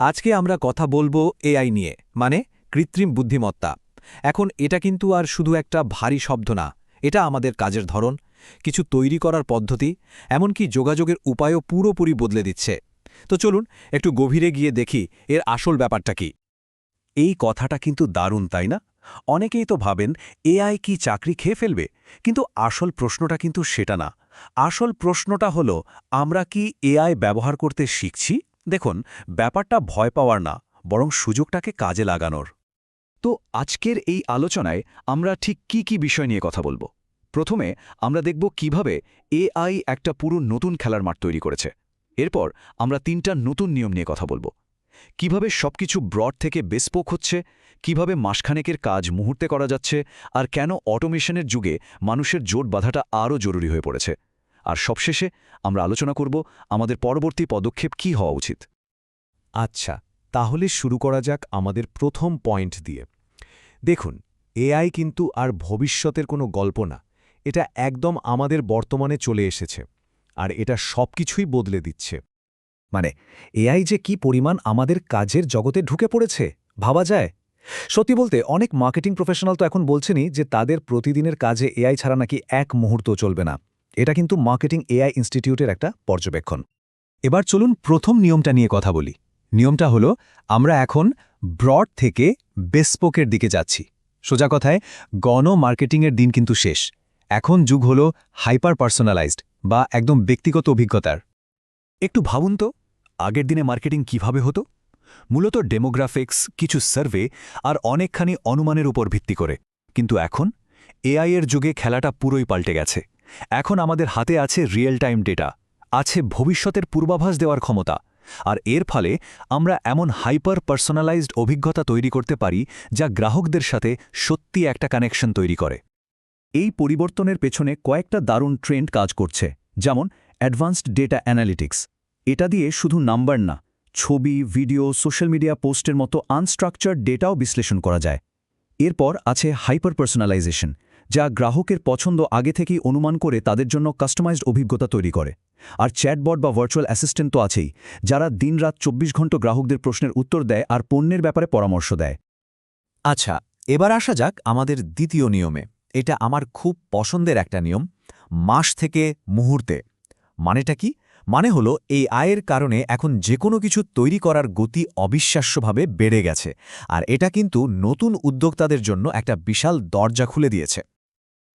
আজকে আমরা কথা বলব এআই নিয়ে মানে কৃত্রিম বুদ্ধিমত্তা। এখন এটা কিন্তু আর শুধু একটা ভারী শব্দ না, এটা আমাদের কাজের ধরন, কিছু তৈরি করার পদ্ধতি, এমনকি যোগাযোগের উপায়ও পুরোপুরি বদলে দিচ্ছে। তো চলুন একটু গভীরে গিয়ে দেখি এর আসল ব্যাপারটা কি। এই কথাটা কিন্তু দারুণ, তাই না? অনেকেই তো ভাবেন, এআই কি চাকরি খেয়ে ফেলবে? কিন্তু আসল প্রশ্নটা কিন্তু সেটা না। আসল প্রশ্নটা হলো, আমরা কি এআই ব্যবহার করতে শিখছি? দেখুন, ব্যাপারটা ভয় পাওয়ার না, বরং সুযোগটাকে কাজে লাগানোর। তো আজকের এই আলোচনায় আমরা ঠিক কি কি বিষয় নিয়ে কথা বলব? প্রথমে আমরা দেখব কীভাবে এআই একটা পুরো নতুন খেলার মাঠ তৈরি করেছে। এরপর আমরা তিনটা নতুন নিয়ম নিয়ে কথা বলব। কীভাবে সবকিছু ব্রড থেকে বেসপোক হচ্ছে, কীভাবে মাসখানেকের কাজ মুহূর্তে করা যাচ্ছে, আর কেন অটোমেশনের যুগে মানুষের জোট বাধাটা আরও জরুরি হয়ে পড়েছে। আর সবশেষে আমরা আলোচনা করব আমাদের পরবর্তী পদক্ষেপ কি হওয়া উচিত। আচ্ছা তাহলে শুরু করা যাক আমাদের প্রথম পয়েন্ট দিয়ে। দেখুন এআই কিন্তু আর ভবিষ্যতের কোনো গল্প না। এটা একদম আমাদের বর্তমানে চলে এসেছে আর এটা সবকিছুই বদলে দিচ্ছে। মানে এআই যে কি পরিমাণ আমাদের কাজের জগতে ঢুকে পড়েছে, ভাবা যায়? সত্যি বলতে, অনেক মার্কেটিং প্রফেশনাল তো এখন বলছেনই যে তাদের প্রতিদিনের কাজে এআই ছাড়া নাকি এক মুহূর্ত চলবে না। এটা কিন্তু মার্কেটিং এআই ইনস্টিটিউটের একটা পর্যবেক্ষণ। এবার চলুন প্রথম নিয়মটা নিয়ে কথা বলি। নিয়মটা হলো, আমরা এখন ব্রড থেকে বেসপোকের দিকে যাচ্ছি। সোজা কথায়, গণ মার্কেটিংয়ের দিন কিন্তু শেষ। এখন যুগ হল হাইপার পার্সোনালাইজড বা একদম ব্যক্তিগত অভিজ্ঞতার। একটু ভাবুন তো, আগের দিনে মার্কেটিং কীভাবে হতো? মূলত ডেমোগ্রাফিক্স, কিছু সার্ভে আর অনেকখানি অনুমানের উপর ভিত্তি করে। কিন্তু এখন, এআই এর যুগে খেলাটা পুরোই পাল্টে গেছে। এখন আমাদের হাতে আছে রিয়েল টাইম ডেটা আছে ভবিষ্যতের পূর্বাভাস দেওয়ার ক্ষমতা, আর এর ফলে আমরা এমন হাইপার পার্সোনালাইজড অভিজ্ঞতা তৈরি করতে পারি যা গ্রাহকদের সাথে সত্যি একটা কানেকশন তৈরি করে। এই পরিবর্তনের পেছনে কয়েকটা দারুণ ট্রেন্ড কাজ করছে, যেমন অ্যাডভান্সড ডেটা অ্যানালিটিক্স এটা দিয়ে শুধু নাম্বার না, ছবি ভিডিও সোশ্যাল মিডিয়া পোস্টের মতো আনস্ট্রাকচার্ড ডেটাও বিশ্লেষণ করা যায়। এরপর আছে হাইপার পার্সোনালাইজেশন যা গ্রাহকের পছন্দ আগে থেকেই অনুমান করে তাদের জন্য কাস্টমাইজড অভিজ্ঞতা তৈরি করে। আর চ্যাটবট বা ভার্চুয়াল অ্যাসিস্ট্যান্ট তো আছেই, যারা দিনরাত চব্বিশ ঘণ্টা গ্রাহকদের প্রশ্নের উত্তর দেয় আর পণ্যের ব্যাপারে পরামর্শ দেয়। আচ্ছা এবার আসা যাক আমাদের দ্বিতীয় নিয়মে। এটা আমার খুব পছন্দের একটা নিয়ম, মাস থেকে মুহূর্তে। মানেটা কি? মানে হলো, এই আয়ের কারণে এখন যে কোনো কিছু তৈরি করার গতি অবিশ্বাস্যভাবে বেড়ে গেছে। আর এটা কিন্তু নতুন উদ্যোক্তাদের জন্য একটা বিশাল দরজা খুলে দিয়েছে।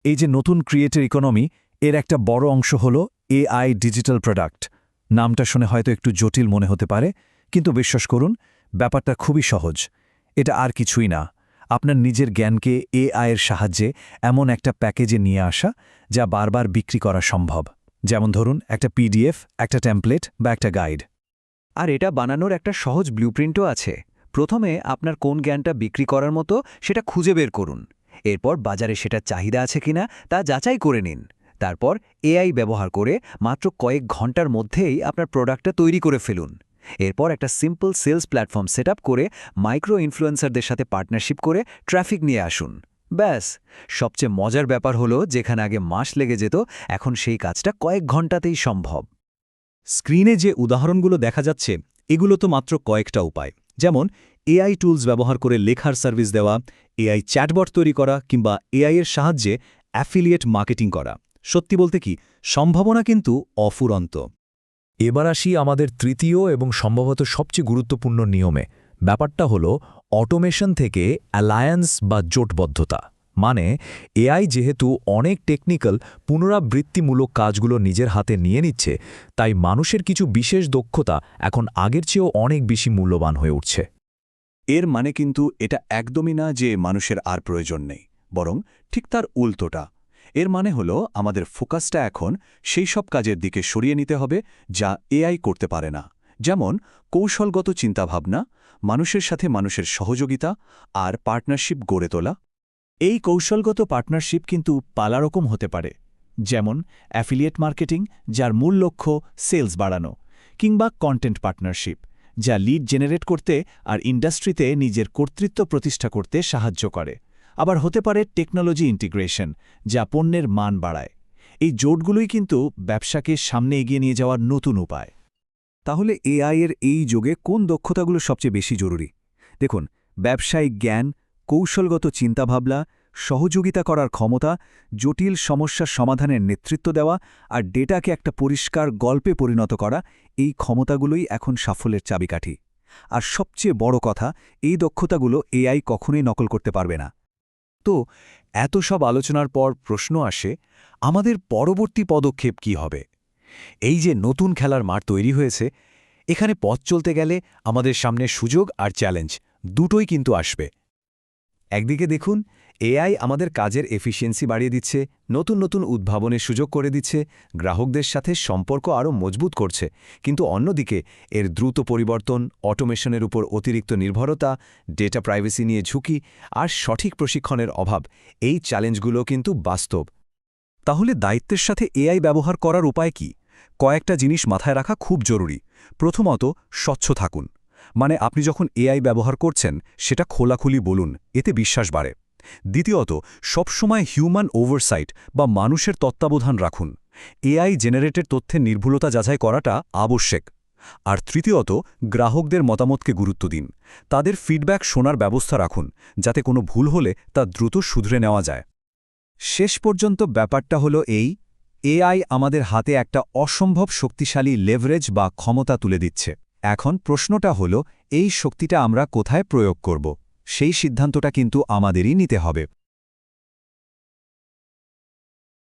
এই যে নতুন ক্রিয়েটের ইকোনমি এর একটা বড় অংশ হল এআই ডিজিটাল প্রোডাক্ট নামটা শুনে হয়তো একটু জটিল মনে হতে পারে, কিন্তু বিশ্বাস করুন, ব্যাপারটা খুবই সহজ। এটা আর কিছুই না। আপনার নিজের জ্ঞানকে এআই এর সাহায্যে এমন একটা প্যাকেজে নিয়ে আসা, যা বারবার বিক্রি করা সম্ভব। যেমন ধরুন, একটা পিডিএফ একটা টেমপ্লেট বা একটা গাইড আর এটা বানানোর একটা সহজ ব্লুপ্রিন্টও আছে। প্রথমে আপনার কোন জ্ঞানটা বিক্রি করার মতো, সেটা খুঁজে বের করুন। এরপর বাজারে সেটা চাহিদা আছে কিনা তা যাচাই করে নিন। তারপর এআই ব্যবহার করে মাত্র কয়েক ঘণ্টার মধ্যেই আপনার প্রোডাক্টটা তৈরি করে ফেলুন। এরপর একটা সিম্পল সেলস প্ল্যাটফর্ম সেট করে মাইক্রো ইনফ্লুয়েন্সারদের সাথে পার্টনারশিপ করে ট্রাফিক নিয়ে আসুন। ব্যাস, সবচেয়ে মজার ব্যাপার হলো যেখানে আগে মাস লেগে যেত, এখন সেই কাজটা কয়েক ঘন্টাতেই সম্ভব। স্ক্রিনে যে উদাহরণগুলো দেখা যাচ্ছে, এগুলো তো মাত্র কয়েকটা উপায়। যেমন, এআই টুলস ব্যবহার করে লেখার সার্ভিস দেওয়া এআই চ্যাটবট তৈরি করা কিংবা এআই এর সাহায্যে অ্যাফিলিয়েট মার্কেটিং করা। সত্যি বলতে কি, সম্ভাবনা কিন্তু অফুরন্ত। এবার আসি আমাদের তৃতীয় এবং সম্ভবত সবচেয়ে গুরুত্বপূর্ণ নিয়মে। ব্যাপারটা হল অটোমেশন থেকে অ্যালায়েন্স বা জোটবদ্ধতা। মানে এআই যেহেতু অনেক টেকনিক্যাল, পুনরাবৃত্তিমূলক কাজগুলো নিজের হাতে নিয়ে নিচ্ছে, তাই মানুষের কিছু বিশেষ দক্ষতা এখন আগের চেয়েও অনেক বেশি মূল্যবান হয়ে উঠছে। এর মানে কিন্তু এটা একদমই না যে মানুষের আর প্রয়োজন নেই, বরং ঠিক তার উল্টোটা। এর মানে হলো আমাদের ফোকাসটা এখন সেই সব কাজের দিকে সরিয়ে নিতে হবে যা এআই করতে পারে না। যেমন কৌশলগত চিন্তাভাবনা, মানুষের সাথে মানুষের সহযোগিতা আর পার্টনারশিপ গড়ে তোলা। এই কৌশলগত পার্টনারশিপ কিন্তু পালারকম হতে পারে, যেমন অ্যাফিলিয়েট মার্কেটিং, যার মূল লক্ষ্য সেলস বাড়ানো, কিংবা কন্টেন্ট পার্টনারশিপ। যা লিড জেনারেট করতে আর ইন্ডাস্ট্রিতে নিজের কর্তৃত্ব প্রতিষ্ঠা করতে সাহায্য করে। আবার হতে পারে টেকনোলজি ইন্টিগ্রেশন যা পণ্যের মান বাড়ায়। এই জোটগুলোই কিন্তু ব্যবসাকে সামনে এগিয়ে নিয়ে যাওয়ার নতুন উপায়। তাহলে এআই এর এই যুগে কোন দক্ষতাগুলো সবচেয়ে বেশি জরুরি? দেখুন, ব্যবসায়িক জ্ঞান, কৌশলগত চিন্তাভাবনা সহযোগিতা করার ক্ষমতা, জটিল সমস্যার সমাধানের নেতৃত্ব দেওয়া আর ডেটাকে একটা পরিষ্কার গল্পে পরিণত করা, এই ক্ষমতাগুলোই এখন সাফল্যের চাবিকাঠি। আর সবচেয়ে বড় কথা, এই দক্ষতাগুলো এআই কখনোই নকল করতে পারবে না। তো, এত সব আলোচনার পর প্রশ্ন আসে, আমাদের পরবর্তী পদক্ষেপ কি হবে? এই যে নতুন খেলার মাঠ তৈরি হয়েছে, এখানে পথ চলতে গেলে আমাদের সামনে সুযোগ আর চ্যালেঞ্জ, দুটোই কিন্তু আসবে। একদিকে দেখুন এআই আমাদের কাজের এফিসিয়েন্সি বাড়িয়ে দিচ্ছে, নতুন নতুন উদ্ভাবনের সুযোগ করে দিচ্ছে, গ্রাহকদের সাথে সম্পর্ক আরও মজবুত করছে। কিন্তু অন্যদিকে, এর দ্রুত পরিবর্তন, অটোমেশনের উপর অতিরিক্ত নির্ভরতা, ডেটা প্রাইভেসি নিয়ে ঝুঁকি আর সঠিক প্রশিক্ষণের অভাব, এই চ্যালেঞ্জগুলো কিন্তু বাস্তব। তাহলে দায়িত্বের সাথে এআই ব্যবহার করার উপায় কি? কয়েকটা জিনিস মাথায় রাখা খুব জরুরি। প্রথমত, স্বচ্ছ থাকুন। মানে আপনি যখন এআই ব্যবহার করছেন, সেটা খোলাখুলি বলুন, এতে বিশ্বাস বাড়ে। দ্বিতীয়ত, সবসময় হিউম্যান ওভারসাইট বা মানুষের তত্ত্বাবধান রাখুন। এআই জেনারেটেড তথ্যের নির্ভুলতা যাচাই করাটা আবশ্যক। আর তৃতীয়ত, গ্রাহকদের মতামতকে গুরুত্ব দিন। তাদের ফিডব্যাক শোনার ব্যবস্থা রাখুন, যাতে কোনো ভুল হলে তা দ্রুত শুধরে নেওয়া যায়। শেষ পর্যন্ত ব্যাপারটা হলো এই, এআই আমাদের হাতে একটা অসম্ভব শক্তিশালী লেভারেজ বা ক্ষমতা তুলে দিচ্ছে। এখন প্রশ্নটা হলো, এই শক্তিটা আমরা কোথায় প্রয়োগ করব? সেই সিদ্ধান্তটা কিন্তু আমাদেরই নিতে হবে।